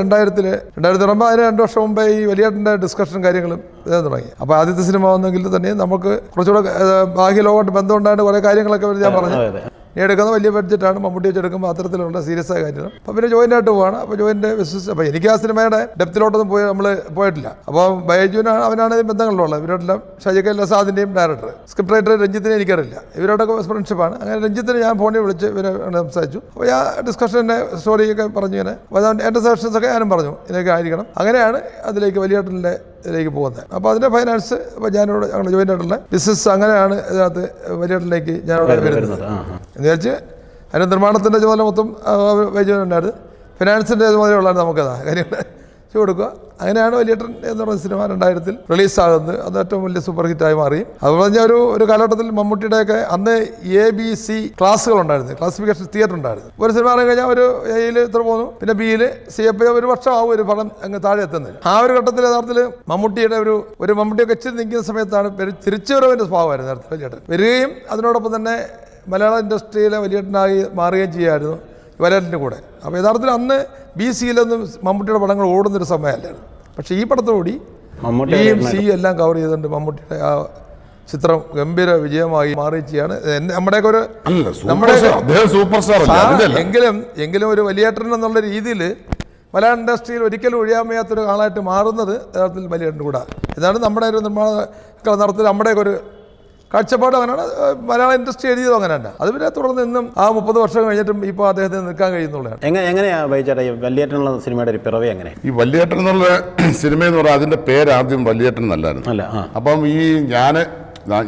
രണ്ടായിരത്തിൽ രണ്ടായിരത്തി പറയുമ്പോൾ അതിന് രണ്ട് വർഷം മുമ്പേ ഈ വലിയേട്ടന്റെ ഡിസ്കഷനും കാര്യങ്ങളും ഇതാ തുടങ്ങി. അപ്പോൾ ആദ്യത്തെ സിനിമ വന്നെങ്കിൽ തന്നെ നമുക്ക് കുറച്ചുകൂടെ ബാഹ്യ ലോകമായിട്ട് ബന്ധമുണ്ടായിട്ട് കുറേ കാര്യങ്ങളൊക്കെ ഞാൻ പറഞ്ഞു. എടുക്കുന്ന വലിയ ബഡ്ജറ്റാണ് മമ്മൂട്ടി വെച്ചെടുക്കുമ്പോൾ അത്തരത്തിലുള്ള സീരിയസ് ആയ കാര്യങ്ങൾ. അപ്പോൾ പിന്നെ ജോയിന്റ് ആയിട്ട് പോവാണ്. അപ്പോൾ ജോയിന്റെ ബിസിനസ് അപ്പോൾ എനിക്ക് ആ സിനിമയുടെ ഡെപ്തിലോട്ടൊന്നും പോയി നമ്മൾ പോയിട്ടില്ല. അപ്പോൾ ബൈജുവിനാണ് അവനാണ് ബന്ധങ്ങളുള്ളത്. ഇവരോടെല്ലാം ഷാജിക്കൽ ലസാദിന്റെയും ഡയറക്ടർ സ്ക്രിപ്റ്റ് റൈറ്റർ രഞ്ജിത്തിനെ എനിക്കറിയില്ല. ഇവരോടൊക്കെ ഫ്രണ്ട്ഷിപ്പാണ് അങ്ങനെ രഞ്ജിത്തിനെ ഞാൻ ഫോണിൽ വിളിച്ച് ഇവരെ സംസാരിച്ചു. അപ്പോൾ ഞാൻ ഡിസ്കഷന്റെ സ്റ്റോറിയൊക്കെ പറഞ്ഞു ഇങ്ങനെ എന്റെ ഒക്കെ ഞാനും പറഞ്ഞു. ഇതിനൊക്കെ ആയിരിക്കണം. അങ്ങനെയാണ് അതിലേക്ക് വലിയേട്ടന്റെ ഇതിലേക്ക് പോകുന്നത്. അപ്പോൾ അതിന്റെ ഫൈനാൻസ് ഇപ്പോൾ ഞാനിവിടെ ഞങ്ങൾ ജോയിന്റ് ആയിട്ടുള്ള ബിസിനസ് അങ്ങനെയാണ് ഇതിനകത്ത് വലിയേട്ടനിലേക്ക് ഞാനിവിടെ വരുന്നത്. എന്ന് വെച്ച് അതിന്റെ നിർമ്മാണത്തിന്റെ ചുമതല മൊത്തം വൈദ്യുതനായിരുന്നു ഫിനാൻസിന്റെ ചുമതലയുള്ളതാണ് നമുക്കതാ കാര്യങ്ങൾ ചെയ്ത് കൊടുക്കുക. അങ്ങനെയാണ് വലിയേട്ടൻ എന്ന് പറയുന്ന സിനിമ രണ്ടായിരത്തിൽ റിലീസാകുന്നത്. അത് ഏറ്റവും വലിയ സൂപ്പർ ഹിറ്റായി മാറി. അതുപോലെ തന്നെ ഒരു ഒരു കാലഘട്ടത്തിൽ മമ്മൂട്ടിയുടെയൊക്കെ അന്ന് എ ബി സി ക്ലാസ്സുകൾ ഉണ്ടായിരുന്നു. ക്ലാസിഫിക്കേഷൻ തിയേറ്റർ ഉണ്ടായിരുന്നു. ഒരു സിനിമ ഇറങ്ങി കഴിഞ്ഞാൽ ഒരു എയിൽ ഇത്ര പോകുന്നു. പിന്നെ ബിയിൽ സി എഫ് ഒരു വർഷം ആവും ഒരു പടം അങ്ങ് താഴെ എത്തുന്നത് ആ ഒരു ഘട്ടത്തിൽ യഥാർത്ഥത്തിൽ മമ്മൂട്ടിയുടെ ഒരു ഒരു മമ്മൂട്ടിയൊക്കെ ഇച്ചിരി നിൽക്കുന്ന സമയത്താണ് തിരിച്ചുവരവിന്റെ സ്വഭാവമായിരുന്നു നേരത്തെ വലിയേട്ടൻ വരികയും അതിനോടൊപ്പം തന്നെ മലയാള ഇൻഡസ്ട്രിയിലെ വലിയേട്ടനായി മാറുകയും ചെയ്യുമായിരുന്നു വരലിന്റെ കൂടെ. അപ്പോൾ യഥാർത്ഥത്തിൽ അന്ന് ബി സിയിലൊന്നും മമ്മൂട്ടിയുടെ പടങ്ങൾ ഓടുന്നൊരു സമയമല്ലായിരുന്നു. പക്ഷേ ഈ പടത്തോടി മമ്മൂട്ടിയും സി എല്ലാം കവർ ചെയ്തുകൊണ്ട് മമ്മൂട്ടിയുടെ ആ ചിത്രം ഗംഭീര വിജയമായി മാറുകയും ചെയ്യാണ്. നമ്മുടെയൊക്കെ ഒരു നമ്മുടെ- അദ്ദേഹം സൂപ്പർ സ്റ്റാർ എങ്കിലും എങ്കിലും ഒരു വലിയേട്ടൻ എന്നുള്ള രീതിയിൽ മലയാള ഇൻഡസ്ട്രിയിൽ ഒരിക്കലും ഒഴിയാൻ വയ്യാത്തൊരു ആളായിട്ട് മാറുന്നത് യഥാർത്ഥത്തിൽ വലിയേട്ടൻ കൂടാ. ഇതാണ് നമ്മുടെ ഒരു നിർമ്മാണ നടത്തിൽ നമ്മുടെയൊക്കെ ഒരു കാഴ്ചപ്പാട് അങ്ങനെയാണ്. മലയാളം ഇൻഡസ്ട്രി എഴുതിയതും അങ്ങനെയല്ല. അത് പിന്നെ തുടർന്ന് ഇന്നും ആ മുപ്പത് വർഷം കഴിഞ്ഞിട്ടും ഇപ്പോൾ അദ്ദേഹത്തിന് നിൽക്കാൻ കഴിയുന്നുള്ളതാണ്. എങ്ങനെ എങ്ങനെയാ ബൈചേട്ടാ ഈ വല്യേട്ടനുള്ള സിനിമയുടെ ഒരു പിറവി എങ്ങനെ? ഈ വല്യേട്ടൻ എന്നുള്ള സിനിമ എന്ന് പറഞ്ഞാൽ അതിന്റെ പേര് ആദ്യം വല്യേട്ടൻ എന്നല്ലായിരുന്നു. അല്ല ആ. അപ്പം ഈ ഞാൻ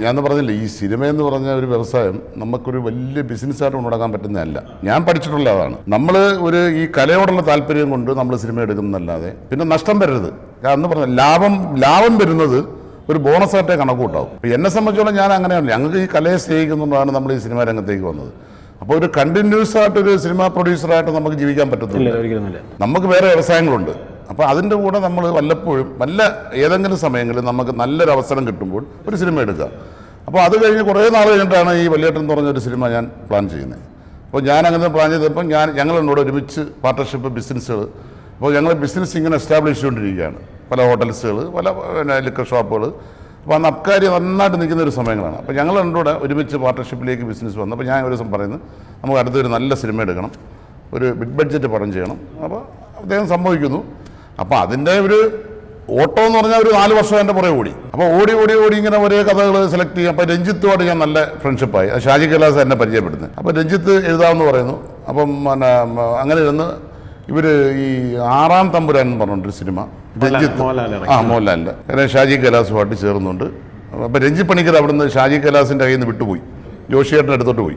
ഞാൻ പറഞ്ഞില്ലേ. ഈ സിനിമ എന്ന് പറഞ്ഞ ഒരു വ്യവസായം നമുക്കൊരു വലിയ ബിസിനസ്സായിട്ട് കൊണ്ടുനടക്കാൻ പറ്റുന്നതല്ല. ഞാൻ പഠിച്ചിട്ടുള്ള അതാണ് നമ്മൾ ഒരു ഈ കലയോടുള്ള താല്പര്യം കൊണ്ട് നമ്മൾ സിനിമ എടുക്കുന്നതല്ലാതെ പിന്നെ നഷ്ടം വരരുത്. ഞാൻ അന്ന് പറഞ്ഞ ലാഭം ലാഭം വരുന്നത് ഒരു ബോണസായിട്ടേ കണക്ക് കൂട്ടാവും ഇപ്പം എന്നെ സംബന്ധിച്ചോളം ഞാൻ അങ്ങനെയല്ല ഞങ്ങൾക്ക് ഈ കലയെ സ്നേഹിക്കുന്നതുകൊണ്ടാണ് നമ്മൾ ഈ സിനിമാ രംഗത്തേക്ക് വന്നത്. അപ്പോൾ ഒരു കണ്ടിന്യൂസ് ആയിട്ട് ഒരു സിനിമ പ്രൊഡ്യൂസറായിട്ട് നമുക്ക് ജീവിക്കാൻ പറ്റത്തില്ല നമുക്ക് വേറെ വ്യവസായങ്ങളുണ്ട്. അപ്പോൾ അതിന്റെ കൂടെ നമ്മൾ വല്ലപ്പോഴും വല്ല ഏതെങ്കിലും സമയങ്ങളിൽ നമുക്ക് നല്ലൊരു അവസരം കിട്ടുമ്പോൾ ഒരു സിനിമ എടുക്കുക അപ്പോൾ അത് കഴിഞ്ഞ് കുറേ നാൾ കഴിഞ്ഞിട്ടാണ് ഈ വലിയേട്ടൻ എന്ന് പറഞ്ഞൊരു സിനിമ ഞാൻ പ്ലാൻ ചെയ്യുന്നത്. അപ്പോൾ ഞാൻ അങ്ങനെ പ്ലാൻ ചെയ്തപ്പോൾ ഞാൻ ഞങ്ങളെന്നോട് ഒരുമിച്ച് പാർട്ട്ണർഷിപ്പ് ബിസിനസ്സുകൾ അപ്പോൾ ഞങ്ങൾ ബിസിനസ് ഇങ്ങനെ എസ്റ്റാബ്ലിഷ് ചെയ്തുകൊണ്ടിരിക്കുകയാണ്. പല ഹോട്ടൽസുകൾ പല പിന്നെ ലിക്കർ ഷോപ്പുകൾ. അപ്പോൾ അന്ന് അബ്കാരി നന്നായിട്ട് നിൽക്കുന്ന ഒരു സമയങ്ങളാണ്. അപ്പോൾ ഞങ്ങൾ രണ്ടുകൂടെ ഒരുമിച്ച് പാർട്ട്ണർഷിപ്പിലേക്ക് ബിസിനസ് വന്നു. അപ്പോൾ ഞാൻ ഒരു ദിവസം പറയുന്നു നമുക്ക് അടുത്തൊരു നല്ല സിനിമ എടുക്കണം. ഒരു ബിഗ് ബഡ്ജറ്റ് പടം ചെയ്യണം. അപ്പോൾ അദ്ദേഹം സംഭവിക്കുന്നു. അപ്പോൾ അതിന്റെ ഒരു ഓട്ടോ എന്ന് പറഞ്ഞാൽ ഒരു നാല് വർഷം എന്റെ പുറകെ ഓടി. അപ്പോൾ ഓടി ഓടി ഓടി ഇങ്ങനെ ഒരേ കഥകൾ സെലക്ട് ചെയ്യും. അപ്പോൾ രഞ്ജിത്തുമായിട്ട് ഞാൻ നല്ല ഫ്രണ്ട്ഷിപ്പായി ഷാജി കലാസ് എന്നെ പരിചയപ്പെടുന്നത് അപ്പോൾ രഞ്ജിത്ത് എഴുതാമെന്ന് പറയുന്നു. അപ്പം പിന്നെ അങ്ങനെ ഇരുന്ന് ഇവർ ഈ ആറാം തമ്പുരാൻ എന്ന് പറഞ്ഞിട്ടൊരു സിനിമ രഞ്ജിത്ത്. ആ മോഹൻലാലിന്റെ. കാരണം ഷാജി കലാസുമായിട്ട് ചേർന്നുണ്ട്. അപ്പോൾ രഞ്ജി പണിക്കർ അവിടുന്ന് ഷാജി കലാസിന്റെ കയ്യിൽ നിന്ന് വിട്ടുപോയി. ജോഷിയേട്ടന്റെ അടുത്തോട്ട് പോയി.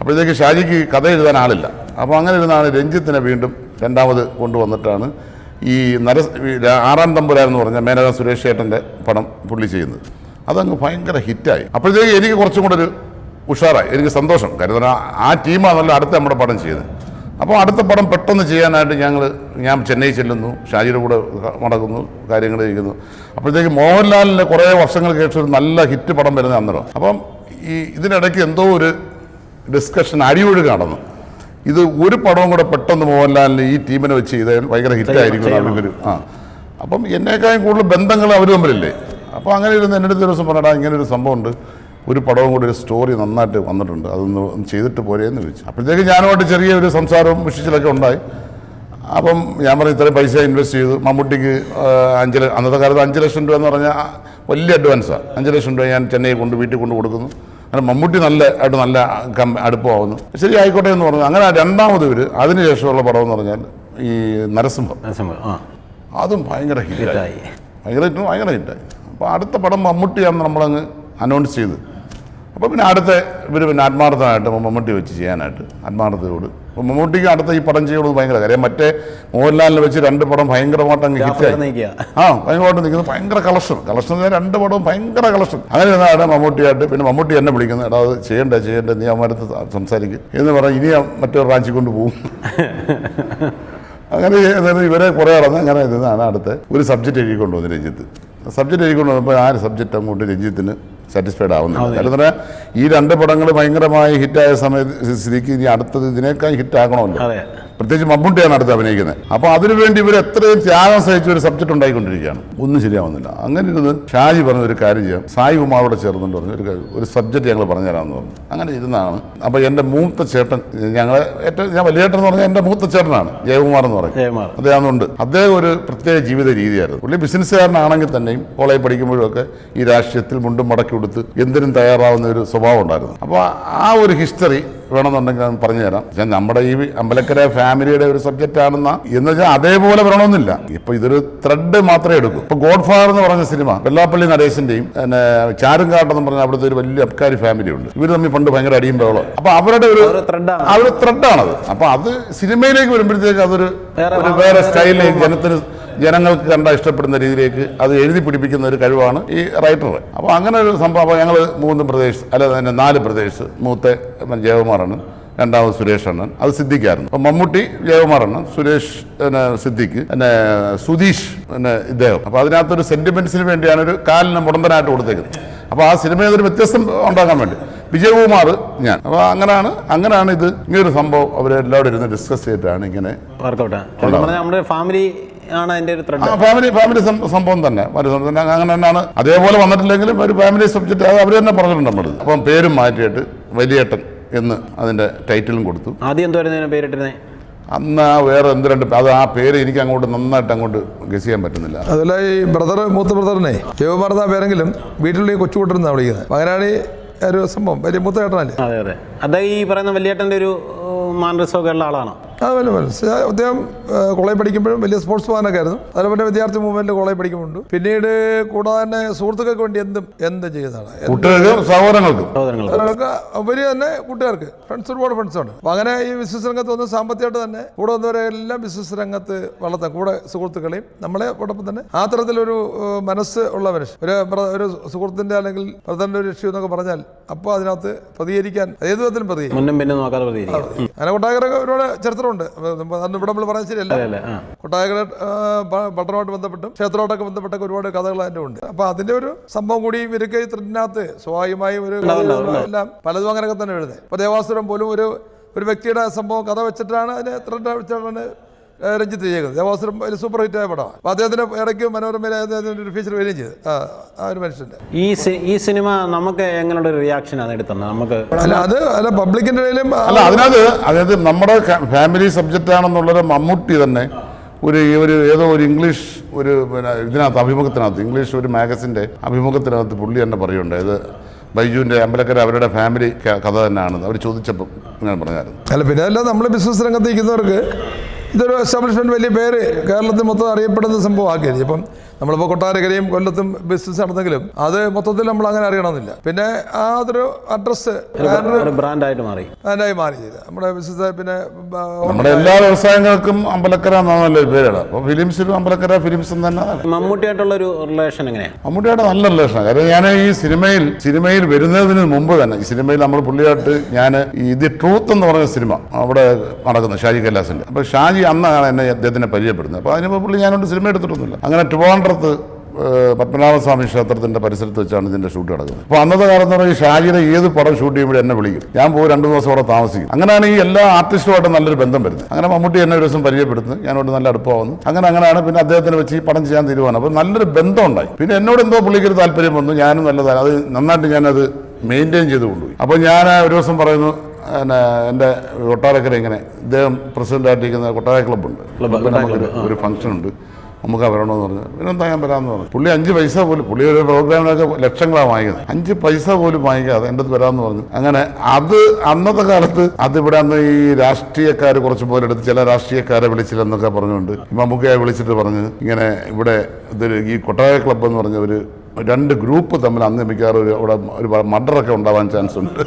അപ്പോഴത്തേക്ക് ഷാജിക്ക് കഥ എഴുതാൻ ആളില്ല. അപ്പോൾ അങ്ങനെ ഇരുന്നാണ് രഞ്ജിത്തിനെ വീണ്ടും രണ്ടാമത് കൊണ്ടുവന്നിട്ടാണ് ഈ നര ആറാം തമ്പുരാൻ എന്ന് പറഞ്ഞ മേനക സുരേഷ് ഏട്ടന്റെ പടം പുള്ളി ചെയ്യുന്നത്. അതങ്ങ് ഭയങ്കര ഹിറ്റായി. അപ്പോഴത്തേക്ക് എനിക്ക് കുറച്ചും കൂടെ ഒരു ഉഷാറായി. എനിക്ക് സന്തോഷം. കാര്യം ആ- ടീമാണല്ലോ അടുത്ത നമ്മുടെ പടം ചെയ്തത് അപ്പോൾ അടുത്ത പടം പെട്ടെന്ന് ചെയ്യാനായിട്ട് ഞങ്ങൾ ഞാൻ ചെന്നൈ ചെല്ലുന്നു ഷാജിയുടെ കൂടെ നടക്കുന്നു കാര്യങ്ങൾ ചെയ്യുന്നു അപ്പോഴത്തേക്ക് മോഹൻലാലിന് കുറേ വർഷങ്ങൾ ശേഷം ഒരു നല്ല ഹിറ്റ് പടം വരുന്ന അന്നേരം. അപ്പം ഈ ഇതിനിടയ്ക്ക് എന്തോ ഒരു ഡിസ്കഷൻ അടിയൊഴുക്ക് നടന്നു ഇത് ഒരു പടവും കൂടെ പെട്ടെന്ന് മോഹൻലാലിന് ഈ ടീമിനെ വെച്ച് ചെയ്താൽ ഭയങ്കര ഹിറ്റായിരിക്കും അവർ ആ. അപ്പം എന്നേക്കാളും കൂടുതൽ ബന്ധങ്ങൾ അവർ തമ്മിലില്ലേ? അപ്പോൾ അങ്ങനെ ഇരുന്ന് എന്റെ അടുത്ത് ദിവസം പറഞ്ഞാൽ ഇങ്ങനെ ഒരു സംഭവമുണ്ട്. ഒരു പടവും കൂടി ഒരു സ്റ്റോറി നന്നായിട്ട് വന്നിട്ടുണ്ട്. അതൊന്ന് ചെയ്തിട്ട് പോരേന്ന് ചോദിച്ചു അപ്പോഴത്തേക്ക് ഞാനുമായിട്ട് ചെറിയ ഒരു സംസാരവും വിഷിച്ചിലൊക്കെ ഉണ്ടായി. അപ്പം ഞാൻ പറഞ്ഞു ഇത്രയും പൈസ ഇൻവെസ്റ്റ് ചെയ്തു. മമ്മൂട്ടിക്ക് അഞ്ച് അന്നത്തെ കാലത്ത് അഞ്ച് ലക്ഷം രൂപ എന്ന് പറഞ്ഞാൽ വലിയ അഡ്വാൻസാണ് അഞ്ച് ലക്ഷം രൂപ ഞാൻ ചെന്നൈ കൊണ്ട് വീട്ടിൽ കൊണ്ട് കൊടുക്കുന്നു. അങ്ങനെ മമ്മൂട്ടി നല്ല ആയിട്ട് നല്ല കം അടുപ്പമാവുന്നു. ശരി ആയിക്കോട്ടെ എന്ന് പറഞ്ഞു. അങ്ങനെ രണ്ടാമത് ഇവർ അതിനുശേഷമുള്ള പടം എന്ന് പറഞ്ഞാൽ ഈ നരസിംഹം. അതും ഭയങ്കര ഹിറ്റായി. ഭയങ്കര ഹിറ്റും ഭയങ്കര ഹിറ്റായി. അപ്പോൾ അടുത്ത പടം മമ്മൂട്ടിയാണ് നമ്മളങ്ങ് അനൗൺസ് ചെയ്ത്. അപ്പോൾ പിന്നെ അടുത്ത ഇവർ പിന്നെ ആത്മാർത്ഥമായിട്ട് മമ്മൂട്ടി വെച്ച് ചെയ്യാനായിട്ട് ആത്മാർത്ഥതയോട്. അപ്പോൾ മമ്മൂട്ടിക്ക് അടുത്ത ഈ പടം ചെയ്യുന്നത് ഭയങ്കര കാര്യം. മറ്റേ മോഹൻലാലിനെ വെച്ച് രണ്ട് പടം ഭയങ്കരമായിട്ട് അങ്ങ് ഹിറ്റ് ആയി. ആ ഭയങ്കരമായിട്ട് നിൽക്കുന്നത് ഭയങ്കര കളക്ഷൻ കളക്ഷൻ രണ്ട് പടവും ഭയങ്കര കളക്ഷൻ അങ്ങനെ ഇരുന്നാണ് മമ്മൂട്ടിയായിട്ട് പിന്നെ മമ്മൂട്ടി എന്നെ വിളിക്കുന്നത്. എടാ അത് ചെയ്യണ്ട ചെയ്യണ്ട നീ അമ്മരത്ത് സംസാരിക്കും. എന്ന് പറഞ്ഞാൽ ഇനി മറ്റൊരു റാഞ്ചി കൊണ്ട് പോകും. അങ്ങനെ ചെയ്യുന്നത് ഇവരെ കുറേ നടന്ന് അങ്ങനെ ഇരുന്നാണ് അടുത്ത് ഒരു സബ്ജക്റ്റ് എഴുതി കൊണ്ടുവന്നു രഞ്ജിത്ത്. സബ്ജക്റ്റ് എഴുതി കൊണ്ടുവന്നപ്പോൾ ആ സബ്ജക്റ്റ് അങ്ങോട്ട് രഞ്ജിത്തിന് സാറ്റിസ്ഫൈഡ് ആവുന്നില്ല. കാര്യം പറഞ്ഞാൽ ഈ രണ്ട് പടങ്ങൾ ഭയങ്കരമായി ഹിറ്റായ സമയത്ത് സ്ഥിതിക്ക് ഇനി അടുത്തത് ഇതിനേക്കാൾ ഹിറ്റ് ആക്കണമല്ലോ അതെ. പ്രത്യേകിച്ച് മമ്മൂട്ടിയാണ് അടുത്ത് അഭിനയിക്കുന്നത്. അപ്പോൾ അതിനുവേണ്ടി ഇവർ എത്രയും ത്യാഗം സഹിച്ച ഒരു സബ്ജക്ട് ഉണ്ടായിക്കൊണ്ടിരിക്കുകയാണ്. ഒന്നും ശരിയാവുന്നില്ല. അങ്ങനെ ഇരുന്ന് ഷാജി പറഞ്ഞ ഒരു കാര്യം ചെയ്യാം. സായി കുമാറോട് ചേർന്നുകൊണ്ട് പറഞ്ഞു ഒരു ഒരു സബ്ജക്റ്റ് ഞങ്ങൾ പറഞ്ഞു തരാമെന്ന് പറഞ്ഞു. അങ്ങനെ ഇരുന്നാണ്. അപ്പോൾ എന്റെ മൂത്ത ചേട്ടൻ ഞങ്ങളെ ഏറ്റവും ഞാൻ വലിയ ചേട്ടൻ എന്ന് പറഞ്ഞാൽ എന്റെ മൂത്ത ചേട്ടനാണ് ജയകുമാർ എന്ന് പറയും. അദ്ദേഹം ഉണ്ട് അദ്ദേഹം ഒരു പ്രത്യേക ജീവിത രീതിയായിരുന്നു. പുള്ളി ബിസിനസ്സുകാരനാണെങ്കിൽ തന്നെയും കോളേജ് പഠിക്കുമ്പോഴൊക്കെ ഈ രാഷ്ട്രീയത്തിൽ മുണ്ടും മടക്കി കൊടുത്ത് എന്തിനും തയ്യാറാവുന്ന ഒരു സ്വഭാവം ഉണ്ടായിരുന്നു. അപ്പോൾ ആ ഒരു ഹിസ്റ്ററി വേണമെന്നുണ്ടെങ്കിൽ ഞാൻ പറഞ്ഞു തരാം പക്ഷേ നമ്മുടെ ഈ അമ്പലക്കര ഫാമിലിയുടെ ഒരു സബ്ജക്റ്റ് ആണെന്ന എന്ന് വെച്ചാൽ അതേപോലെ വരണമെന്നില്ല. ഇപ്പൊ ഇതൊരു ത്രെഡ് മാത്രമേ എടുക്കൂ. ഇപ്പൊ ഗോഡ് ഫാദർ എന്ന് പറഞ്ഞ സിനിമ വെള്ളാപ്പള്ളി നടേശന്റെയും പിന്നെ എന്ന് പറഞ്ഞ അവിടുത്തെ ഒരു വലിയ അബ്കാരി ഫാമിലി ഉണ്ട്. ഇവർ തമ്മിൽ പണ്ട് ഭയങ്കര അടിയും ബഹളം അപ്പൊ അവരുടെ ഒരു ത്രെഡ് ആ ഒരു ത്രെഡാണത് അപ്പൊ അത് സിനിമയിലേക്ക് വരുമ്പോഴത്തേക്ക് അതൊരു വേറെ സ്റ്റൈലിലേക്ക് ജനത്തിന് ജനങ്ങൾക്ക് കണ്ട ഇഷ്ടപ്പെടുന്ന രീതിയിലേക്ക് അത് എഴുതി പിടിപ്പിക്കുന്ന ഒരു കഴിവാണ് ഈ റൈറ്റർ അപ്പോൾ അങ്ങനെ ഒരു സംഭവം ഞങ്ങൾ മൂന്ന് പ്രദേശ് അല്ല തന്നെ നാല് പ്രദേശ് മൂത്ത ജയകുമാറാണ് രണ്ടാമത് സുരേഷ് അണ്ണൻ അത് സിദ്ദിഖായിരുന്നു അപ്പം മമ്മൂട്ടി ജയകുമാർ അണ്ണൻ സുരേഷ് പിന്നെ സിദ്ദിഖ് പിന്നെ സുധീഷ് പിന്നെ ഇദ്ദേഹം. അപ്പോൾ അതിനകത്തൊരു സെന്റിമെന്റ്സിന് വേണ്ടിയാണ് ഒരു കാലിന് മുടന്തനായിട്ട് കൊടുത്തേക്കുന്നത്. അപ്പോൾ ആ സിനിമയിൽ ഒരു വ്യത്യസ്തം ഉണ്ടാക്കാൻ വേണ്ടി. വിജയകുമാർ ഞാൻ. അപ്പോൾ അങ്ങനെയാണ് അങ്ങനെയാണ് ഇത് ഇങ്ങനൊരു സംഭവം അവരെല്ലാവരും ഇരുന്ന് ഡിസ്കസ് ചെയ്തിട്ടാണ് ഇങ്ങനെ വർക്കൗട്ട്. പറഞ്ഞാൽ നമ്മുടെ ഫാമിലി ആണ് അതിന്റെ ഒരു ആ ത്രെഡ് ഫാമിലി ഫാമിലി സംഭവം തന്നെ. അങ്ങനെ തന്നെയാണ്. അതേപോലെ വന്നിട്ടില്ലെങ്കിലും ഒരു ഫാമിലി സബ്ജക്ട് അത് അവർ തന്നെ പറഞ്ഞിട്ടുണ്ട് നമ്മൾ അപ്പം പേരും മാറ്റിയിട്ട് വലിയേട്ടൻ എന്ന് അതിന്റെ ടൈറ്റിലും കൊടുത്തു. ആദ്യം എന്തുവായിരുന്നു പേരിട്ടിരുന്നേ? അന്ന് ആ വേറെ എന്ത് രണ്ട് അത് ആ പേര് എനിക്ക് അങ്ങോട്ട് നന്നായിട്ട് അങ്ങോട്ട് ഗസ് ചെയ്യാൻ പറ്റുന്നില്ല. അതല്ല ഈ ബ്രദർ മൂത്ത ബ്രദറിനെ ദേവമാർന്ന പേരെങ്കിലും വീട്ടിലുള്ള കൊച്ചു കൊച്ചുകൂട്ടരെന്നാണ് വിളിക്കുന്നത്. മകനാണി അങ്ങനെയാണ് ഒരു സംഭവം വലിയ മൂത്ത ചേട്ടനല്ലേ അതെ അതെ. അതായത് ഈ പറയുന്ന വലിയേട്ടന്റെ ഒരു മാനറിസമൊക്കെ ഉള്ള ആളാണ്? വല്ല മനസ്സിലായി അദ്ദേഹം കോളേജ് പഠിക്കുമ്പോഴും വലിയ സ്പോർട്സ് മാനൊക്കെ ആയിരുന്നു. അതുപോലെ വിദ്യാർത്ഥി മൂവ്മെന്റിൽ കോളേജ് പഠിക്കുമ്പോണ്ട് പിന്നീട് കൂടാതെ തന്നെ സുഹൃത്തുക്കൾക്ക് വേണ്ടി എന്തും എന്തും ചെയ്യുന്നതാണ്. സഹോദരങ്ങൾക്ക്. ഉപരി തന്നെ കൂട്ടുകാർക്ക് ഫ്രണ്ട്സ് ഒരുപാട് ഫ്രണ്ട്സ് ഉണ്ട് അപ്പോൾ അങ്ങനെ ഈ ബിസിനസ് രംഗത്ത് വന്ന് സാമ്പത്തികമായിട്ട് തന്നെ കൂടെ വന്നവരെ എല്ലാം ബിസിനസ് രംഗത്ത് വളർത്താൻ കൂടെ സുഹൃത്തുക്കളെയും നമ്മളെ ഉടപ്പം തന്നെ ആ തരത്തിലൊരു മനസ്സ് ഉള്ള മനുഷ്യൻ ഒരു ഒരു സുഹൃത്തിന്റെ അല്ലെങ്കിൽ പ്രധാന ഒരു ഇഷ്യൂ എന്നൊക്കെ പറഞ്ഞാൽ അപ്പോൾ അതിനകത്ത് പ്രതികരിക്കാൻ ഏത് വിധത്തിലും പ്രതികരിക്കും. അങ്ങനെ കൊട്ടാകരൊക്കെ ഒരുപാട് ചരിത്രമുണ്ട്. അപ്പോൾ അന്ന് ഇവിടെ നമ്മൾ പറഞ്ഞ ശരിയല്ല. കൊട്ടായകര പട്ടണമായിട്ട് ബന്ധപ്പെട്ടും ക്ഷേത്രമായിട്ടൊക്കെ ബന്ധപ്പെട്ടൊക്കെ ഒരുപാട് കഥകൾ അതിന്റെ ഉണ്ട്. അപ്പോൾ അതിന്റെ ഒരു സംഭവം കൂടി ഇവർക്ക് ഈ സ്വാഭാവികമായി ഒരു എല്ലാം പലതും അങ്ങനെയൊക്കെ തന്നെ എഴുതുന്നത്. ഇപ്പോൾ ദേവാസുരം പോലും ഒരു ഒരു വ്യക്തിയുടെ സംഭവം കഥ വെച്ചിട്ടാണ് അതിനെ ത്രെഡ് വെച്ചിട്ടാണ് രഞ്ജിത്ത് ചെയ്യുന്നത് ദേവാസുരം ഒരു സൂപ്പർ ഹിറ്റ് ആയ പടമാണ്. അപ്പോൾ അദ്ദേഹത്തിന് ഇടയ്ക്ക് മനോരമയിൽ അദ്ദേഹത്തിന്റെ ഒരു ഫീച്ചർ വരികയും ചെയ്തു. ആ ഒരു മനുഷ്യന്റെ ഈ ഈ സിനിമ നമുക്ക് എങ്ങനെയുള്ള ഒരു റിയാക്ഷൻ ആണ് എടുത്തത്? നമുക്ക് അല്ല അത് അല്ല പബ്ലിക്കിന്റെ ഇടയിലും അല്ല അതിനകത്ത് അതായത് നമ്മുടെ ഫാമിലി സബ്ജക്റ്റ് ആണെന്നുള്ളത് മമ്മൂട്ടി തന്നെ ഒരു ഒരു ഏതോ ഒരു ഇംഗ്ലീഷ് ഒരു പിന്നെ ഇതിനകത്ത് അഭിമുഖത്തിനകത്ത് ഇംഗ്ലീഷ് ഒരു മാഗസിന്റെ അഭിമുഖത്തിനകത്ത് പുള്ളി തന്നെ പറയുന്നുണ്ട്. ഇത് ബൈജുവിന്റെ അമ്പലക്കര അവരുടെ ഫാമിലി കഥ തന്നെയാണ് അവർ ചോദിച്ചപ്പോൾ ഞാൻ പറഞ്ഞായിരുന്നു. അല്ല പിന്നെ അല്ല നമ്മൾ ബിസിനസ് രംഗത്ത് നിൽക്കുന്നവർക്ക് ഇതൊരു എസ്റ്റാബ്ലിഷ്മെന്റ് വലിയ പേര് കേരളത്തിൽ മൊത്തം അറിയപ്പെടുന്ന സംഭവം സംഭവമാക്കിയത്. ഇപ്പം നമ്മളിപ്പോൾ കൊട്ടാരക്കരയും കൊല്ലത്തും ബിസിനസ് നടന്നെങ്കിലും അത് മൊത്തത്തിൽ നമ്മൾ അങ്ങനെ അറിയണമെന്നില്ല. പിന്നെ ആ അതൊരു അഡ്രസ്സ് ഒരു ബ്രാൻഡായിട്ട് മാറി. ബ്രാൻഡായി മാറി ചെയ്ത്. നമ്മുടെ ബിസിനസ് പിന്നെ നമ്മുടെ എല്ലാ വ്യവസായങ്ങൾക്കും അമ്പലക്കര എന്നാണല്ലോ ഒരു പേരാണ്. അപ്പോൾ ഫിലിംസിലും അമ്പലക്കര ഫിലിംസും തന്നെ മമ്മൂട്ടിയായിട്ടുള്ള ഒരു റിലേഷൻ എങ്ങനെയാണ് മമ്മൂട്ടിയായിട്ട് നല്ല റിലേഷൻ കാരണം ഞാൻ ഈ സിനിമയിൽ സിനിമയിൽ വരുന്നതിന് മുമ്പ് തന്നെ ഈ സിനിമയിൽ നമ്മൾ പുള്ളിയായിട്ട് ഞാൻ ഈ ദി ട്രൂത്ത് എന്ന് പറഞ്ഞ സിനിമ അവിടെ നടക്കുന്നത് ഷാജി കൈലാസിന്റെ അപ്പോൾ ഷാജി അന്നാണ് എന്നെ അദ്ദേഹത്തിനെ പരിചയപ്പെടുന്നത്. അപ്പോൾ അതിന് പുള്ളി ഞാനോട് സിനിമ എടുത്തിട്ടൊന്നുമില്ല. അങ്ങനെ ട്രിവാൻഡ്രത്ത് ഏഹ്, പത്മനാഭസ്വാമി ക്ഷേത്രത്തിന്റെ പരിസരത്ത് വെച്ചാണ് ഇതിന്റെ ഷൂട്ട് നടക്കുന്നത്. അപ്പോൾ അന്നത്തെ കാലത്ത് എന്ന് പറഞ്ഞാൽ ഷാജിയുടെ ഏത് പടം ഷൂട്ട് ചെയ്യുമ്പോഴും എന്നെ വിളിക്കും. ഞാൻ പോകും രണ്ട് ദിവസം അവിടെ താമസിക്കും. അങ്ങനെയാണ് ഈ എല്ലാ ആർട്ടിസ്റ്റുമായിട്ട് നല്ലൊരു ബന്ധം വരുന്നത്. അങ്ങനെ മമ്മൂട്ടി എന്നെ ഒരു ദിവസം പരിചയപ്പെടുത്തുന്നു. ഞാനോട് നല്ല അടുപ്പമാവുന്നു. അങ്ങനെ അങ്ങനെയാണ് പിന്നെ അദ്ദേഹത്തിനെ വെച്ച് ഈ പടം ചെയ്യാൻ തീരുമാനം. അപ്പോൾ നല്ലൊരു ബന്ധം ഉണ്ടായി. പിന്നെ എന്നോട് എന്തോ പുള്ളിക്കൊരു താല്പര്യം വന്നു. ഞാനും നല്ലതാണ് അത് നന്നായിട്ട് ഞാനത് മെയിന്റെയിൻ ചെയ്ത് കൊണ്ടുപോയി. അപ്പോൾ ഞാൻ ഒരു ദിവസം പറയുന്നു പിന്നെ എന്റെ കൊട്ടാരക്കര ഇങ്ങനെ ഇദ്ദേഹം പ്രസിഡന്റായിട്ടിരിക്കുന്ന കൊട്ടാര ക്ലബ്ബുണ്ട്. ഒരു ഫംഗ്ഷൻ ഉണ്ട് നമുക്ക് വരണമെന്ന് പറഞ്ഞു പിന്നെന്താ ഞാൻ വരാമെന്ന് പറഞ്ഞു. പുള്ളി അഞ്ച് പൈസ പോലും പുള്ളി ഒരു പ്രോഗ്രാമിനൊക്കെ ലക്ഷങ്ങളാണ് വാങ്ങിക്കുന്നത് അഞ്ച് പൈസ പോലും വാങ്ങിക്കാതെ എന്റെ അടുത്ത് വരാമെന്ന് പറഞ്ഞു. അങ്ങനെ അത് അന്നത്തെ കാലത്ത് അതിവിടെ അന്ന് ഈ രാഷ്ട്രീയക്കാർ കുറച്ച് പോലെ എടുത്ത് ചില രാഷ്ട്രീയക്കാരെ വിളിച്ചില്ലെന്നൊക്കെ പറഞ്ഞുകൊണ്ട് മമ്മൂക്കയെ വിളിച്ചിട്ട് പറഞ്ഞ് ഇങ്ങനെ ഇവിടെ ഇതൊരു ഈ കൊട്ടാര ക്ലബ്ബ് എന്ന് പറഞ്ഞ ഒരു രണ്ട് ഗ്രൂപ്പ് തമ്മിൽ അന്ന് മിക്കവാറും ഒരു അവിടെ ഒരു മർഡറൊക്കെ ഉണ്ടാവാൻ ചാൻസ് ഉണ്ട്.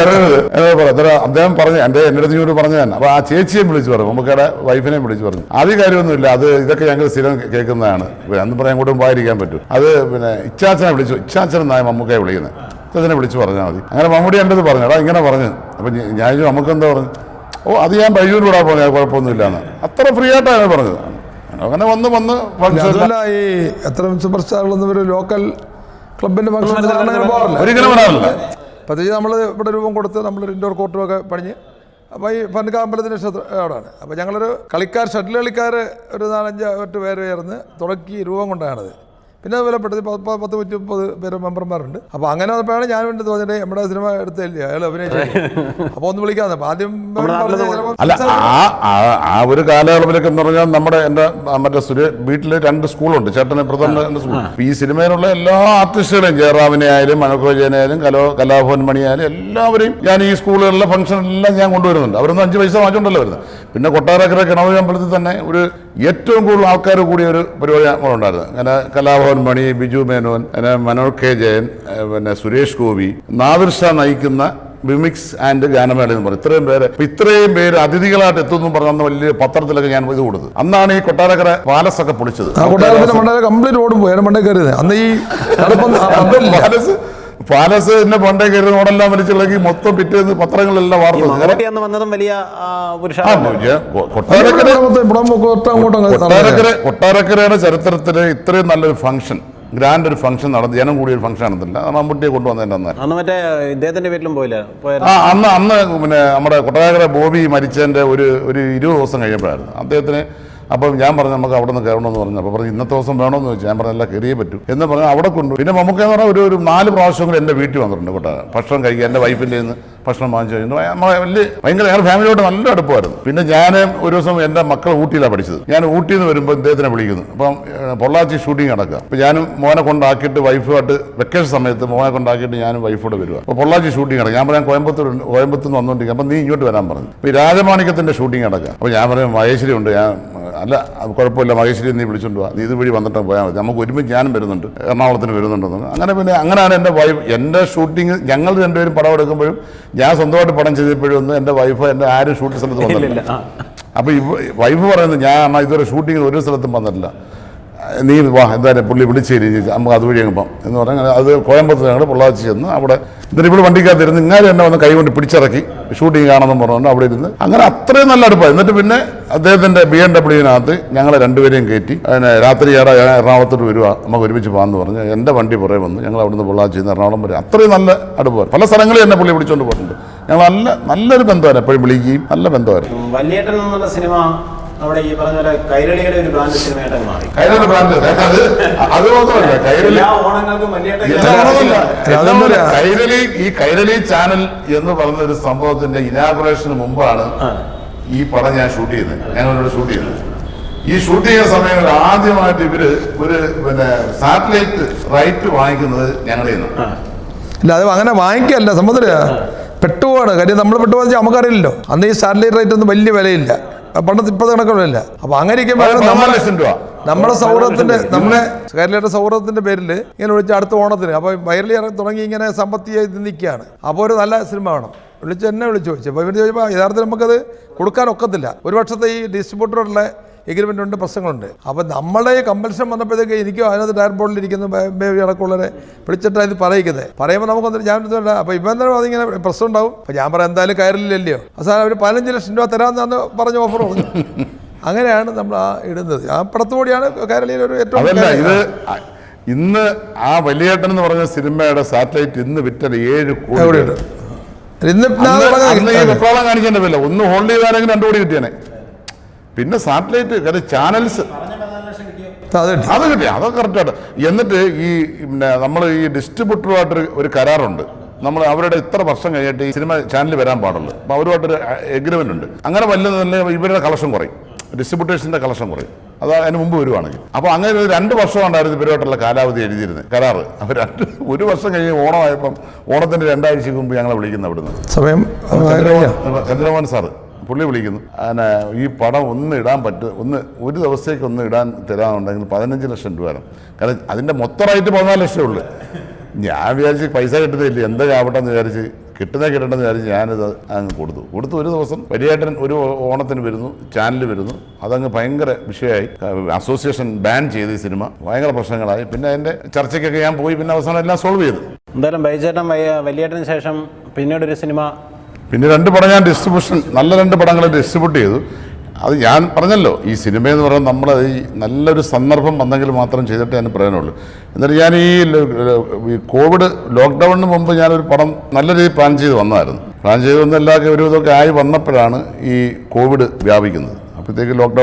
വരരുത്. അന്നേരം അദ്ദേഹം പറഞ്ഞു എന്റെ എന്റെ അടുത്ത് ഇങ്ങോട്ട് പറഞ്ഞു തന്നെ. അപ്പോൾ ആ ചേച്ചിയെ വിളിച്ചു പറഞ്ഞു നമുക്കടെ വൈഫിനെയും വിളിച്ചു പറഞ്ഞു. ആദ്യ കാര്യമൊന്നുമില്ല അത് ഇതൊക്കെ ഞങ്ങൾ സ്ഥിരം കേൾക്കുന്നതാണ്. എന്ന് അന്ന് പറയാൻ കൂട്ടും പോയിരിക്കാൻ പറ്റും. അത് പിന്നെ ഇച്ചാച്ചനെ വിളിച്ചു ഇച്ചാച്ചൻ നായ മമ്മൂക്കയെ വിളിക്കുന്നത്. ഇച്ചാച്ചനെ വിളിച്ചു പറഞ്ഞാൽ മതി. അങ്ങനെ മമ്മൂടി എന്റെ അടുത്ത് പറഞ്ഞു എടാ ഇങ്ങനെ പറഞ്ഞു. അപ്പം ഞാൻ ചോദിച്ചു, നമുക്ക് എന്താ പറഞ്ഞു? ഓ അത് ഞാൻ ബൈജൂരിലൂടെ പറഞ്ഞു കുഴപ്പമൊന്നുമില്ല എന്ന് അത്ര ഫ്രീ ആയിട്ടാണ് പറഞ്ഞത്. അങ്ങനെ വന്ന് വന്ന് അതുമല്ല ഈ എത്ര സൂപ്പർ സ്റ്റാറുകളൊന്നും ഒരു ലോക്കൽ ക്ലബിന്റെ ഫംഗ്ഷൻ പോകാറില്ല. ഒരിക്കലും വരാറില്ല. പ്രത്യേകിച്ച് നമ്മൾ ഇവിടെ രൂപം കൊടുത്ത് നമ്മൾ ഇൻഡോർ കോർട്ടും ഒക്കെ പണിഞ്ഞ് അപ്പോൾ ഈ പനക്ക അമ്പലത്തിന്റെ ക്ഷേത്ര അവിടെയാണ് അപ്പോൾ ഞങ്ങളൊരു കളിക്കാർ ഷട്ടിൽ കളിക്കാർ ഒരു നാലഞ്ച് എട്ട് പേര് ചേർന്ന് തുടക്കി രൂപം കൊണ്ടാണത്. പിന്നെ അതുപോലെ പെട്ടെന്ന് പത്ത് നൂറ്റി മുപ്പത് പേര് മെമ്പർമാരുണ്ട്. അപ്പോൾ അങ്ങനെ വന്നപ്പോഴാണ് ഞാൻ വേണ്ടി തോന്നിട്ട് നമ്മുടെ സിനിമ എടുത്തില്ല അയാൾ അഭിനയിച്ചു അപ്പോൾ ഒന്ന് വിളിക്കാന്ന് ആദ്യം അല്ല ആ ഒരു കാലയളവിലൊക്കെ എന്ന് പറഞ്ഞാൽ നമ്മുടെ എന്റെ ആ മറ്റേ സുരേ വീട്ടിൽ രണ്ട് സ്കൂളുണ്ട്. ചേട്ടന് പ്രധാന സ്കൂൾ. ഈ സിനിമയിലുള്ള എല്ലാ ആർട്ടിസ്റ്റുകളെയും ജയറാമിനെ ആയാലും മനോജനെ ആയാലും കലോ കലാഭവൻ മണി ആയാലും എല്ലാവരെയും ഞാൻ ഈ സ്കൂളുകളിലെ ഫംഗ്ഷൻ എല്ലാം ഞാൻ കൊണ്ടുവരുന്നുണ്ട്. അവരൊന്നും അഞ്ച് പൈസ മാറ്റമുണ്ടല്ലോ വരുന്നത്. പിന്നെ കൊട്ടാരക്കര കിണവ് അമ്പലത്തിൽ തന്നെ ഒരു ഏറ്റവും കൂടുതൽ ആൾക്കാർ കൂടിയ ഒരു പരിപാടി ഉണ്ടായിരുന്നു അങ്ങനെ കലാഭവൻ മണി ബിജു മേനോൻ അങ്ങനെ മനോജ് കെ ജയൻ പിന്നെ സുരേഷ് ഗോപി നാദിർ ഷാ നയിക്കുന്ന മിമിക്സ് ആൻഡ് ഗാനമേള എന്ന് പറയും ഇത്രയും പേര് ഇത്രയും പേര് അതിഥികളായിട്ട് എത്തുന്നു പറഞ്ഞ അന്ന് വലിയ പത്രത്തിലൊക്കെ ഞാൻ ഇത് കൊടുത്തു. അന്നാണ് ഈ കൊട്ടാരക്കര പാലസ് ഒക്കെ പൊളിച്ചത്. കംപ്ലീറ്റ് ഓടും പോയി. അതിന്റെ മണ്ടേ കയറിയത്. അന്ന് ഈ പാലസ് പാലസ് എന്നെ പണ്ടേ കയറി നോടെല്ലാം വലിച്ചിളക്കി മൊത്തം പിറ്റേന്ന് പത്രങ്ങളെല്ലാം വാർത്ത വന്നതും വലിയ കൊട്ടാരക്കര കൊട്ടാരക്കരയുടെ ചരിത്രത്തിൽ ഇത്രയും നല്ലൊരു ഫംഗ്ഷൻ ഗ്രാൻഡ് ഒരു ഫംഗ്ഷൻ നടന്നു. ജനം കൂടിയ ഒരു ഫംഗ്ഷൻ നടന്നില്ല മമ്മൂട്ടിയെ കൊണ്ടുവന്നതിന്റെ അന്ന്. അന്ന് മറ്റേ വീട്ടിലും പോയില്ല? പോയ ആ അന്ന് അന്ന് പിന്നെ നമ്മുടെ കൊട്ടാരക്കര ബോബി മരിച്ചതിന്റെ ഒരു ഒരു ഇരുപത് ദിവസം കഴിഞ്ഞപ്പോഴായിരുന്നു അദ്ദേഹത്തിന് അപ്പം ഞാൻ പറഞ്ഞു നമുക്ക് അവിടെ നിന്ന് കയറണമെന്ന് പറഞ്ഞു. അപ്പോൾ പറഞ്ഞു ഇന്നത്തെ ദിവസം വേണമെന്ന് ചോദിച്ചു. ഞാൻ പറഞ്ഞല്ല കയറിയേ പറ്റൂ. എന്ന് പറഞ്ഞാൽ അവിടെ കൊണ്ടു പിന്നെ നമുക്ക് എന്ന് പറഞ്ഞാൽ ഒരു ഒരു നാല് പ്രാവശ്യമെങ്കിലും എന്റെ വീട്ടിൽ വന്നിട്ടുണ്ട് കേട്ടോ. ഭക്ഷണം കഴിക്കുക എന്റെ വൈഫിന്റെ നിന്ന് ഭക്ഷണം വാങ്ങിച്ചു കഴിഞ്ഞാൽ വലിയ ഭയങ്കര ഞങ്ങളുടെ ഫാമിലിയോട് നല്ല അടുപ്പമായിരുന്നു. പിന്നെ ഞാൻ ഒരു ദിവസം എന്റെ മക്കൾ ഊട്ടിയിലാണ് പഠിച്ചത്. ഞാൻ ഊട്ടിയിൽ നിന്ന് വരുമ്പോൾ ഇദ്ദേഹത്തിനെ വിളിക്കുന്നു. അപ്പം പൊള്ളാച്ചി ഷൂട്ടിംഗ് നടക്കുക. അപ്പോൾ ഞാനും മോനെ കൊണ്ടാക്കിയിട്ട് വൈഫുമായിട്ട് വെക്കേഷൻ സമയത്ത് മോനെ കൊണ്ടാക്കിയിട്ട് ഞാനും വൈഫോട് വരിക അപ്പോൾ പൊള്ളാച്ചി ഷൂട്ടിംഗ് നടക്കുക. ഞാൻ പറയാം കോയമ്പത്തൂർ കോയമ്പത്തൂർ നിന്ന് വന്നുകൊണ്ടിരിക്കുക അപ്പം നീ ഇങ്ങോട്ട് വരാൻ പറഞ്ഞു. അപ്പോൾ രാജമാണിക്യത്തിന്റെ ഷൂട്ടിംഗ് നടക്കുക. അപ്പോൾ ഞാൻ പറയാം മഹേശ്വരി ഉണ്ട്. ഞാൻ അല്ല അത് കുഴപ്പമില്ല. മഹേശ്വരി നീ വിളിച്ചോണ്ട് പോവാ നീ ഇതുവഴി വന്നിട്ട് പോയാൽ മതി. നമുക്ക് ഒരുമിച്ച് ഞാനും വരുന്നുണ്ട്. എറണാകുളത്തിന് വരുന്നുണ്ടെന്ന് അങ്ങനെ പിന്നെ അങ്ങനെയാണ് എന്റെ വൈഫ് എന്റെ ഷൂട്ടിങ് ഞങ്ങൾ രണ്ടുപേരും പടം എടുക്കുമ്പോഴും ഞാൻ സ്വന്തമായിട്ട് പടം ചെയ്തപ്പോഴും ഒന്നും എന്റെ വൈഫ് എന്റെ ആരും ഷൂട്ടിംഗ് സ്ഥലത്ത് വന്നിട്ടില്ല. അപ്പോൾ വൈഫ് പറയുന്നത് ഞാൻ അമ്മ ഇതുവരെ ഷൂട്ടിങ്ങിന് ഒരു സ്ഥലത്തും വന്നിട്ടില്ല. നീ വാ എന്തായാലും പുള്ളി വിളിച്ചേരി നമുക്ക് അതുവഴി അങ്ങ് പോകാം എന്ന് പറഞ്ഞാൽ അത് കോയമ്പത്തൂർ ഞങ്ങൾ പൊള്ളാച്ചി ചെന്ന് അവിടെ എന്നിട്ട് ഇവിടെ വണ്ടിക്കകത്തിരുന്ന് ഇങ്ങനെ എന്നെ വന്ന് കൈകൊണ്ട് പിടിച്ചിറക്കി ഷൂട്ടിങ് കാണണമെന്ന് പറഞ്ഞുകൊണ്ട് അവിടെ ഇരുന്ന്. അങ്ങനെ അത്രയും നല്ല അടുപ്പായി. എന്നിട്ട് പിന്നെ അദ്ദേഹത്തിന്റെ ബി എം ഡബ്ല്യുവിനകത്ത് ഞങ്ങളെ രണ്ടുപേരെയും കയറ്റി. അതിനെ രാത്രി ഏറെ എറണാകുളത്തോട്ട് വരിക നമുക്ക് ഒരുമിച്ച് പോകാമെന്ന് പറഞ്ഞ് എന്റെ വണ്ടി പുറകെ വന്നു ഞങ്ങൾ അവിടുന്ന് പൊള്ളാച്ചി നിന്ന് എറണാകുളം വരെ അത്രയും നല്ല അടുപ്പ് പല സ്ഥലങ്ങളിൽ എന്നെ പുള്ളി വിളിച്ചുകൊണ്ട് പോയിട്ടുണ്ട്. ഞങ്ങൾ നല്ല നല്ലൊരു ബന്ധമായിരുന്നു എപ്പോഴും വിളിക്കുകയും നല്ല ബന്ധമായിരുന്നു വല്യേട്ടൻ സിനിമ അവിടെ ഈ പറഞ്ഞ പോലെ കൈരളിയുടെ ഒരു ബ്രാൻഡ് സിനിമയായിട്ട് മാറി. കൈരളി ബ്രാൻഡ് അത് അത് മാത്രമല്ല കൈരളി ഓണങ്ങൾക്കും. ഓണം. കൈരളി ഈ കൈരളി ചാനൽ എന്ന് പറഞ്ഞ ഒരു സംഭവത്തിന്റെ ഇനാഗുറേഷന് മുമ്പാണ് ഈ പടം ഞാൻ ഷൂട്ട് ചെയ്യുന്നത്. അവരോട് ഷൂട്ട് ചെയ്തത് ഈ ഷൂട്ട് ചെയ്യുന്ന സമയങ്ങളിൽ ആദ്യമായിട്ട് ഇവർ ഒരു പിന്നെ സാറ്റലൈറ്റ് റൈറ്റ് വാങ്ങിക്കുന്നത് ഞങ്ങളിൽ നിന്ന് ഇല്ല അത് അങ്ങനെ വാങ്ങിക്കല്ല സംബന്ധില്ല പെട്ടുപോവാണ്. കാര്യം നമ്മൾ പെട്ടുപോകാന്ന് വെച്ചാൽ നമുക്കറിയില്ലല്ലോ. അന്ന് ഈ സാറ്റലൈറ്റ് റൈറ്റ് ഒന്നും വലിയ വിലയില്ല. പണ്ടത്തെ ഇപ്പോഴത്തെ കണക്കുകളില്ല. അപ്പൊ അങ്ങനെ ഇരിക്കുമ്പോൾ പതിനാല് നമ്മൾ ലക്ഷം രൂപ നമ്മുടെ സൗഹൃദത്തിന്റെ നമ്മുടെ കേരളയുടെ സൗഹൃദത്തിന്റെ പേരിൽ ഇങ്ങനെ വിളിച്ച് അടുത്ത ഓണത്തിന് അപ്പോൾ വൈറലി ഇറങ്ങി തുടങ്ങി ഇങ്ങനെ സമ്പത്തിയായി നിൽക്കുകയാണ്. അപ്പോൾ ഒരു നല്ല സിനിമ വേണം വിളിച്ച് എന്നെ വിളിച്ചു ചോദിച്ചു. അപ്പോൾ ഇവർ ചോദിച്ചപ്പോൾ യഥാർത്ഥത്തിൽ നമുക്കത് കൊടുക്കാൻ ഒക്കത്തില്ല. ഒരു വർഷത്തെ ഈ ഡിസ്ട്രിബ്യൂട്ടറുള്ള എഗ്രിമെന്റ് ഉണ്ട് പ്രശ്നങ്ങളുണ്ട് അപ്പോൾ നമ്മളെ കമ്പൽഷൻ വന്നപ്പോഴത്തേക്ക് എനിക്കും അതിനകത്ത് ഡയർ ബോർഡിൽ ഇരിക്കുന്ന ബേബി അടക്കമുള്ളവരെ വിളിച്ചിട്ടാണ് ഇത് പറയിക്കുന്നത് പറയുമ്പോൾ നമുക്ക് വന്നിട്ട് ഞാൻ ഇതുകൊണ്ട് അപ്പോൾ ഇവൻ തന്നെ അതിങ്ങനെ പ്രശ്നം ഉണ്ടാവും. അപ്പോൾ ഞാൻ പറയാം എന്തായാലും കയറില്ലല്ലോ അവസാനം അവർ പതിനഞ്ച് ലക്ഷം രൂപ തരാമെന്നാണ് പറഞ്ഞ ഓഫർ പറഞ്ഞു അങ്ങനെയാണ് നമ്മൾ ആ ഇടുന്നത്. ആ പടത്തുകൂടിയാണ് കേരളീയ ഒരു ഏറ്റവും ഇത് ഇന്ന് ആ വലിയേട്ടൻ എന്ന് പറഞ്ഞ സിനിമയുടെ സാറ്റലൈറ്റ് ഇന്ന് വിറ്റത് ഏഴ് കോടി ഇന്ന് വെപ്രാളം കാണിക്കേണ്ട വില ഒന്ന് ഹോൾഡ് ചെയ്താലെങ്കിൽ രണ്ടു കോടി കിട്ടിയാനെ? പിന്നെ സാറ്റലൈറ്റ് കാര്യം ചാനൽസ്. അത്. കിട്ടി. അത് കിട്ടി അതൊക്കെ കറക്റ്റായിട്ട് എന്നിട്ട് ഈ പിന്നെ നമ്മൾ ഈ ഡിസ്ട്രിബ്യൂട്ടറുമായിട്ട് ഒരു കരാറുണ്ട്. നമ്മൾ അവരുടെ ഇത്ര വർഷം കഴിഞ്ഞിട്ട് ഈ സിനിമ ചാനൽ വരാൻ പാടുള്ളൂ. അപ്പോൾ അവരുമായിട്ടൊരു എഗ്രിമെന്റ് ഉണ്ട്. അങ്ങനെ വല്ലതും തന്നെ ഇവരുടെ കളക്ഷൻ കുറയും. ഡിസ്ട്രിബ്യൂട്ടേഴ്സിന്റെ കളക്ഷൻ കുറയും. അത് അതിന് മുമ്പ് വരുവാണെങ്കിൽ. അപ്പോൾ അങ്ങനെ ഒരു രണ്ട് വർഷം ഉണ്ടായിരുന്നു ഇവരുമായിട്ടുള്ള കാലാവധി എഴുതിയിരുന്നത്. കരാറ്. അപ്പോൾ രണ്ട് ഒരു വർഷം കഴിഞ്ഞ് ഓണമായപ്പം ഓണത്തിന്റെ രണ്ടാഴ്ചക്ക് മുമ്പ് ഞങ്ങളെ വിളിക്കുന്നു അവിടുന്ന്. സമയം ചന്ദ്രമോഹൻ സാറ്. പുള്ളി വിളിക്കുന്നു. അങ്ങനെ ഈ പടം ഒന്ന് ഇടാൻ പറ്റും ഒന്ന് ഒരു ദിവസത്തേക്ക് ഒന്ന് ഇടാൻ തരാനുണ്ടെങ്കിൽ പതിനഞ്ച് ലക്ഷം രൂപ വേണം കാരണം അതിന്റെ മൊത്തമായിട്ട് പതിനാല് ലക്ഷം ഉള്ളു. ഞാൻ വിചാരിച്ച് പൈസ കിട്ടുന്നില്ല എന്താ ആവട്ടെ എന്ന് വിചാരിച്ച് കിട്ടുന്നേ കിട്ടണ്ടെന്ന് വിചാരിച്ച് ഞാനിത് അങ്ങ് കൊടുത്തു. കൊടുത്തു ഒരു ദിവസം വലിയേട്ടൻ ഒരു ഓണത്തിന് വരുന്നു ചാനൽ വരുന്നു. അതങ്ങ് ഭയങ്കര വിഷയമായി. അസോസിയേഷൻ ബാൻ ചെയ്ത് ഈ സിനിമ. ഭയങ്കര പ്രശ്നങ്ങളായി. പിന്നെ അതിന്റെ ചർച്ചയ്ക്കൊക്കെ ഞാൻ പോയി പിന്നെ അവസാനം എല്ലാം സോൾവ് ചെയ്തു. എന്തായാലും ബൈചേട്ടൻ വലിയേട്ടന് ശേഷം പിന്നീട് ഒരു സിനിമ പിന്നെ രണ്ട് പടം ഞാൻ ഡിസ്ട്രിബ്യൂഷൻ നല്ല രണ്ട് പടങ്ങൾ ഡിസ്ട്രിബ്യൂട്ട് ചെയ്തു. അത് ഞാൻ പറഞ്ഞല്ലോ ഈ സിനിമ എന്ന് പറയുന്നത് നമ്മൾ ഈ നല്ലൊരു സന്ദർഭം വന്നെങ്കിൽ മാത്രം ചെയ്തിട്ട് ഞാൻ പറയാനുള്ളൂ എന്നിട്ട് ഞാൻ ഈ കോവിഡ് ലോക്ക്ഡൗണിന് മുമ്പ് ഞാനൊരു പടം നല്ല രീതിയിൽ പ്ലാൻ ചെയ്ത് വന്നായിരുന്നു പ്ലാൻ ചെയ്ത് വന്ന ഒരുവിധമൊക്കെ ആയി വന്നപ്പോഴാണ് ഈ കോവിഡ് വ്യാപിക്കുന്നത്. അപ്പോഴത്തേക്ക് ലോക്ക്ഡൗൺ